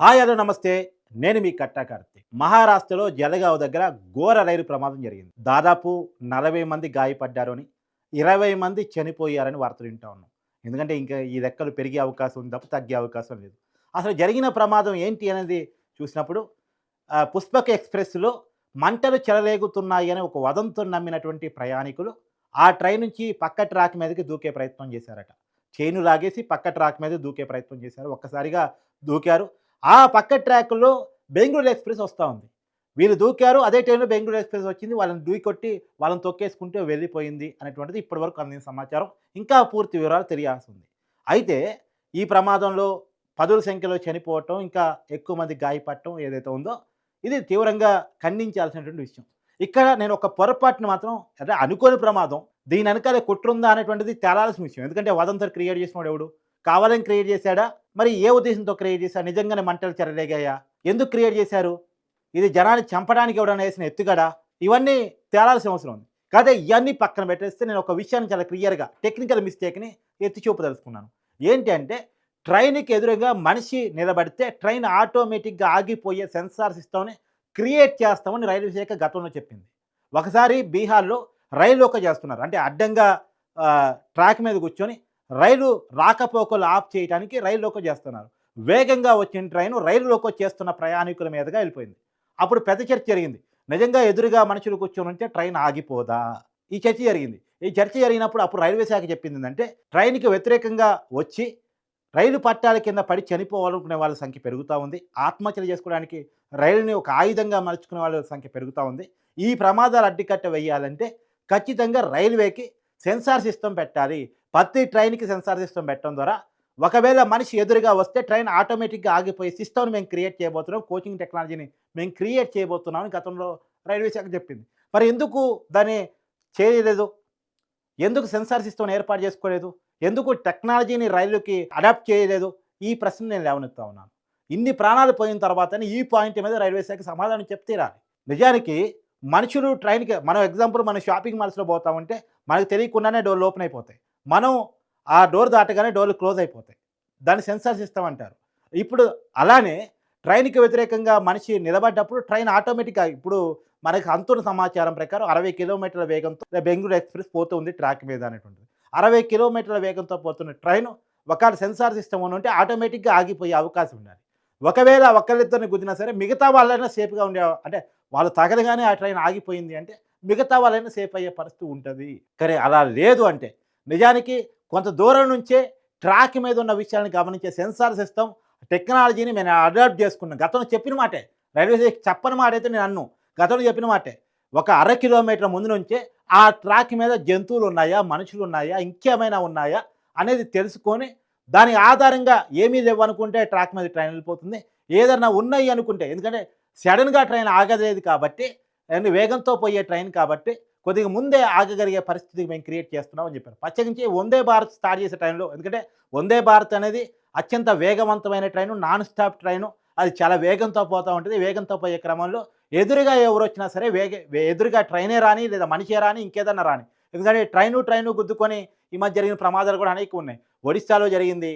Hi hello నమస్తే. నేను మీ కట్టా కార్తీక్. మహారాష్ట్రలో జలగావ్ దగ్గర ఘోర రైలు ప్రమాదం జరిగింది. దాదాపు నలభై మంది గాయపడ్డారు అని ఇరవై మంది చనిపోయారని వార్తలు వింటా ఉన్నాం. ఎందుకంటే ఇంకా ఈ లెక్కలు పెరిగే అవకాశం ఉంది తప్ప తగ్గే అవకాశం లేదు. అసలు జరిగిన ప్రమాదం ఏంటి అనేది చూసినప్పుడు పుష్పక ఎక్స్ప్రెస్లో మంటలు చెలరేగుతున్నాయి అని ఒక వదంతో నమ్మినటువంటి ప్రయాణికులు ఆ ట్రైన్ నుంచి పక్క ట్రాక్ మీదకి దూకే ప్రయత్నం చేశారట. చైను లాగేసి పక్క ట్రాక్ మీద దూకే ప్రయత్నం చేశారు. ఒక్కసారిగా దూకారు. ఆ పక్క ట్రాక్లో బెంగళూరు ఎక్స్ప్రెస్ వస్తూ ఉంది. వీళ్ళు దూకారు అదే టైంలో బెంగళూరు ఎక్స్ప్రెస్ వచ్చింది వాళ్ళని దూకొట్టి వాళ్ళని తొక్కేసుకుంటూ వెళ్ళిపోయింది అనేటువంటిది ఇప్పటివరకు అందిన సమాచారం. ఇంకా పూర్తి వివరాలు తెలియాల్సి ఉంది. అయితే ఈ ప్రమాదంలో పదుల సంఖ్యలో చనిపోవటం ఇంకా ఎక్కువ మంది గాయపడటం ఏదైతే ఉందో ఇది తీవ్రంగా ఖండించాల్సినటువంటి విషయం. ఇక్కడ నేను ఒక పొరపాటును మాత్రం అంటే అనుకోని ప్రమాదం. దీని వెనకాల కుట్రుందా అనేటువంటిది తేలాల్సిన విషయం. ఎందుకంటే వదంతరు క్రియేట్ చేసినవాడు ఎవడు? కావాలని క్రియేట్ చేశాడా? మరి ఏ ఉద్దేశంతో క్రియేట్ చేశాడు? నిజంగానే మంటలు చెరలేగాయా ఎందుకు క్రియేట్ చేశారు? ఇది జనాన్ని చంపడానికి ఎవడన్నా వేసిన ఎత్తుగడా? ఇవన్నీ తేలాల్సిన అవసరం ఉంది. కాదే ఇవన్నీ పక్కన పెట్టేస్తే నేను ఒక విషయాన్ని చాలా క్లియర్గా టెక్నికల్ మిస్టేక్ని ఎత్తి చూపదలుచుకున్నాను. ఏంటి అంటే ట్రైన్కి ఎదురుగా మనిషి నిలబడితే ట్రైన్ ఆటోమేటిక్గా ఆగిపోయే సెన్సార్ సిస్టమ్ని క్రియేట్ చేస్తామని రైల్వే శాఖ గతంలో చెప్పింది. ఒకసారి బీహార్లో రైలు ఒక చేస్తున్నారు. అంటే అడ్డంగా ట్రాక్ మీద కూర్చొని రైలు రాకపోకలు ఆఫ్ చేయడానికి రైల్లోకి చేస్తున్నారు. వేగంగా వచ్చిన ట్రైన్ రైలులోకి చేస్తున్న ప్రయాణికుల మీదుగా వెళ్ళిపోయింది. అప్పుడు పెద్ద చర్చ జరిగింది. నిజంగా ఎదురుగా మనుషులు కూర్చొని ఉంటే ట్రైన్ ఆగిపోదా? ఈ చర్చ జరిగింది. ఈ చర్చ జరిగినప్పుడు అప్పుడు రైల్వే శాఖ చెప్పింది ఏంటంటే ట్రైన్కి వ్యతిరేకంగా వచ్చి రైలు పట్టాల కింద పడి చనిపోవాలనుకునే వాళ్ళ సంఖ్య పెరుగుతూ ఉంది. ఆత్మహత్యలు చేసుకోవడానికి రైలుని ఒక ఆయుధంగా మలుచుకునే వాళ్ళ సంఖ్య పెరుగుతూ ఉంది. ఈ ప్రమాదాలు అడ్డుకట్ట వేయాలంటే ఖచ్చితంగా రైల్వేకి సెన్సార్ సిస్టమ్ పెట్టాలి. ప్రతి ట్రైన్కి సెన్సార్ సిస్టమ్ పెట్టడం ద్వారా ఒకవేళ మనిషి ఎదురుగా వస్తే ట్రైన్ ఆటోమేటిక్గా ఆగిపోయే సిస్టమ్ని మేము క్రియేట్ చేయబోతున్నాం. కోచింగ్ టెక్నాలజీని మేము క్రియేట్ చేయబోతున్నామని గతంలో రైల్వే శాఖ చెప్పింది. మరి ఎందుకు దాన్ని చేయలేదు? ఎందుకు సెన్సార్ సిస్టమ్ ఏర్పాటు చేసుకోలేదు? ఎందుకు టెక్నాలజీని రైలుకి అడాప్ట్ చేయలేదు? ఈ ప్రశ్న నేను లేవనెత్తా ఉన్నాను. ఇన్ని ప్రాణాలు పోయిన తర్వాతనే ఈ పాయింట్ మీద రైల్వే శాఖ సమాధానం చెప్తే రాలి నిజానికి మనుషులు ట్రైన్కి మనం ఎగ్జాంపుల్ మనం షాపింగ్ మాల్స్లో పోతామంటే మనకు తెలియకుండానే డోర్లు ఓపెన్ అయిపోతాయి. మనం ఆ డోర్ దాటగానే డోర్లు క్లోజ్ అయిపోతాయి. దాన్ని సెన్సార్ సిస్టమ్ అంటారు. ఇప్పుడు అలానే ట్రైన్కి వ్యతిరేకంగా మనిషి నిలబడ్డప్పుడు ట్రైన్ ఆటోమేటిక్గా ఇప్పుడు మనకి అంతున్న సమాచారం ప్రకారం అరవై కిలోమీటర్ల వేగంతో బెంగళూరు ఎక్స్ప్రెస్ పోతుంది ట్రాక్ మీద అనేటువంటిది. అరవై కిలోమీటర్ల వేగంతో పోతున్న ట్రైన్ ఒకవేళ సెన్సార్ సిస్టమ్ ఉంటే ఆటోమేటిక్గా ఆగిపోయే అవకాశం ఉండాలి. ఒకవేళ ఒకరిద్దరిని గుద్దినా సరే మిగతా వాళ్ళైనా సేఫ్గా ఉండే అంటే వాళ్ళు తగలగానే ఆ ట్రైన్ ఆగిపోయింది అంటే మిగతా వాళ్ళైనా సేఫ్ అయ్యే పరిస్థితి ఉంటుంది. కానీ అలా లేదు అంటే నిజానికి కొంత దూరం నుంచే ట్రాక్ మీద ఉన్న విషయాన్ని గమనించే సెన్సార్ సిస్టమ్ టెక్నాలజీని మేము అడాప్ట్ చేసుకున్నాం గతంలో చెప్పిన మాటే రైల్వే స్టేషన్ చెప్పని మాట అయితే నేను అన్ను. గతంలో చెప్పిన మాటే ఒక అర కిలోమీటర్ ముందు నుంచే ఆ ట్రాక్ మీద జంతువులు ఉన్నాయా మనుషులు ఉన్నాయా ఇంకేమైనా ఉన్నాయా అనేది తెలుసుకొని దాని ఆధారంగా ఏమీ లేవనుకుంటే ట్రాక్ మీద ట్రైన్ వెళ్ళిపోతుంది. ఏదన్నా ఉన్నాయి అనుకుంటే ఎందుకంటే సడన్గా ట్రైన్ ఆగలేదు కాబట్టి అండ్ వేగంతో పోయే ట్రైన్ కాబట్టి కొద్దిగా ముందే ఆగగలిగే పరిస్థితి మేము క్రియేట్ చేస్తున్నాం అని చెప్పారు. ప్రత్యేకించి వందే భారత్ స్టార్ట్ చేసే టైంలో ఎందుకంటే వందే భారత్ అనేది అత్యంత వేగవంతమైన ట్రైను నాన్ స్టాప్ ట్రైను. అది చాలా వేగంతో పోతూ ఉంటుంది. వేగంతో పోయే క్రమంలో ఎదురుగా ఎవరు వచ్చినా సరే వేగ ఎదురుగా ట్రైనే రాని లేదా మనిషే రాని ఇంకేదన్నా రాని. ఎందుకంటే ట్రైను ట్రైను గుద్దుకొని ఈ మధ్య జరిగిన ప్రమాదాలు కూడా అనేక ఉన్నాయి. ఒడిశాలో జరిగింది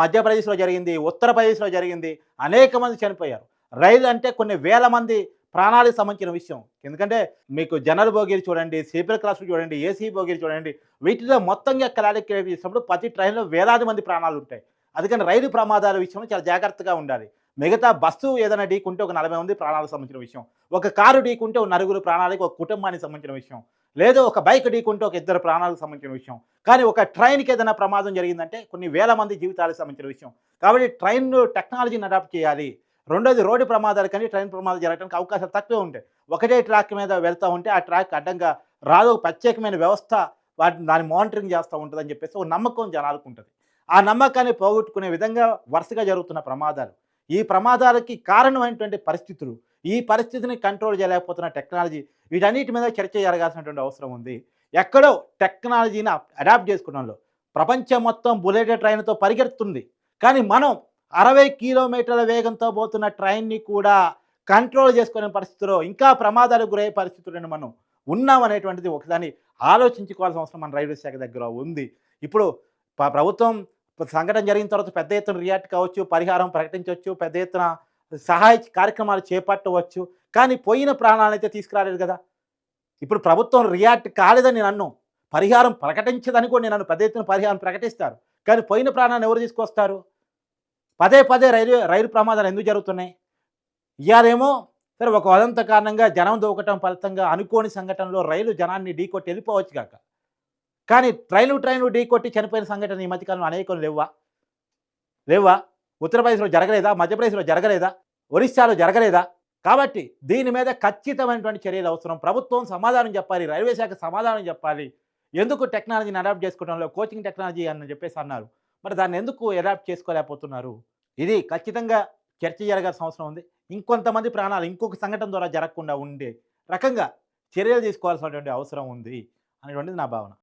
మధ్యప్రదేశ్లో జరిగింది ఉత్తరప్రదేశ్లో జరిగింది అనేక మంది చనిపోయారు. రైలు అంటే కొన్ని వేల మంది ప్రాణాలకు సంబంధించిన విషయం. ఎందుకంటే మీకు జనరల్ బోగీలు చూడండి స్లీపర్ క్లాసులు చూడండి ఏసీ బోగీలు చూడండి వీటిలో మొత్తంగా క్యాలిక్యులేట్ చేసినప్పుడు ప్రతి ట్రైన్లో వేలాది మంది ప్రాణాలు ఉంటాయి. అందుకని రైలు ప్రమాదాల విషయంలో చాలా జాగ్రత్తగా ఉండాలి. మిగతా బస్సు ఏదైనా ఢీకుంటే ఒక నలభై మంది ప్రాణాలకు సంబంధించిన విషయం. ఒక కారు ఢీకుంటే ఒక నలుగురు ప్రాణాలకు ఒక కుటుంబానికి సంబంధించిన విషయం. లేదో ఒక బైక్ ఢీకుంటే ఒక ఇద్దరు ప్రాణాలకు సంబంధించిన విషయం. కానీ ఒక ట్రైన్కి ఏదైనా ప్రమాదం జరిగిందంటే కొన్ని వేల మంది జీవితాలకు సంబంధించిన విషయం. కాబట్టి ట్రైన్ టెక్నాలజీని అడాప్ట్ చేయాలి. రెండోది రోడ్డు ప్రమాదాలు కానీ ట్రైన్ ప్రమాదాలు జరగడానికి అవకాశాలు తక్కువే ఉంటాయి. ఒకటే ట్రాక్ మీద వెళ్తూ ఉంటే ఆ ట్రాక్ అడ్డంగా రాదు. ఒక ప్రత్యేకమైన వ్యవస్థ వాటిని దాన్ని మానిటరింగ్ చేస్తూ ఉంటుందని చెప్పేసి ఒక నమ్మకం జనాలకు ఉంటుంది. ఆ నమ్మకాన్ని పోగొట్టుకునే విధంగా వరుసగా జరుగుతున్న ప్రమాదాలు. ఈ ప్రమాదాలకి కారణమైనటువంటి పరిస్థితులు ఈ పరిస్థితిని కంట్రోల్ చేయలేకపోతున్న టెక్నాలజీ వీటన్నిటి మీద చర్చ జరగాల్సినటువంటి అవసరం ఉంది. ఎక్కడో టెక్నాలజీని అడాప్ట్ చేసుకోవడంలో ప్రపంచం మొత్తం బుల్లెట్ ట్రైన్తో పరిగెడుతుంది కానీ మనం అరవై కిలోమీటర్ల వేగంతో పోతున్న ట్రైన్ని కూడా కంట్రోల్ చేసుకునే పరిస్థితిలో ఇంకా ప్రమాదాలకు గురయ్యే పరిస్థితులను మనం ఉన్నాం అనేటువంటిది ఒకదాన్ని ఆలోచించుకోవాల్సిన అవసరం మన రైల్వే శాఖ దగ్గర ఉంది. ఇప్పుడు ప్రభుత్వం సంఘటన జరిగిన తర్వాత పెద్ద ఎత్తున రియాక్ట్ కావచ్చు పరిహారం ప్రకటించవచ్చు పెద్ద ఎత్తున సహాయ కార్యక్రమాలు చేపట్టవచ్చు. కానీ పోయిన ప్రాణాలను అయితే తీసుకురాలేదు కదా. ఇప్పుడు ప్రభుత్వం రియాక్ట్ కాలేదని నన్ను పరిహారం ప్రకటించదని కూడా నేను పెద్ద ఎత్తున పరిహారం ప్రకటిస్తారు. కానీ పోయిన ప్రాణాన్ని ఎవరు తీసుకొస్తారు? పదే పదే రైలు రైలు ప్రమాదాలు ఎందుకు జరుగుతున్నాయి? ఇవాళేమో సరే ఒక వదంత కారణంగా జనం దూకటం ఫలితంగా అనుకోని సంఘటనలో రైలు జనాన్ని ఢీకొట్టి వెళ్ళిపోవచ్చు కాక. కానీ ట్రైన్లు ట్రైన్లు ఢీకొట్టి చనిపోయిన సంఘటన ఈ మధ్యకాలంలో అనేకం లేవా లేవా ఉత్తరప్రదేశ్లో జరగలేదా? మధ్యప్రదేశ్లో జరగలేదా? ఒరిస్సాలో జరగలేదా? కాబట్టి దీని మీద ఖచ్చితమైనటువంటి చర్యలు అవసరం. ప్రభుత్వం సమాధానం చెప్పాలి రైల్వే శాఖ సమాధానం చెప్పాలి. ఎందుకు టెక్నాలజీని అడాప్ట్ చేసుకోవడంలో కోచింగ్ టెక్నాలజీ అని చెప్పేసి అన్నారు. మరి దాన్ని ఎందుకు అడాప్ట్ చేసుకోలేకపోతున్నారు? ఇది ఖచ్చితంగా చర్చ జరగాల్సిన అవసరం ఉంది. ఇంకొంతమంది ప్రాణాలు ఇంకొక సంఘటన ద్వారా జరగకుండా ఉండే రకంగా చర్యలు తీసుకోవాల్సినటువంటి అవసరం ఉంది అనేటువంటిది నా భావన.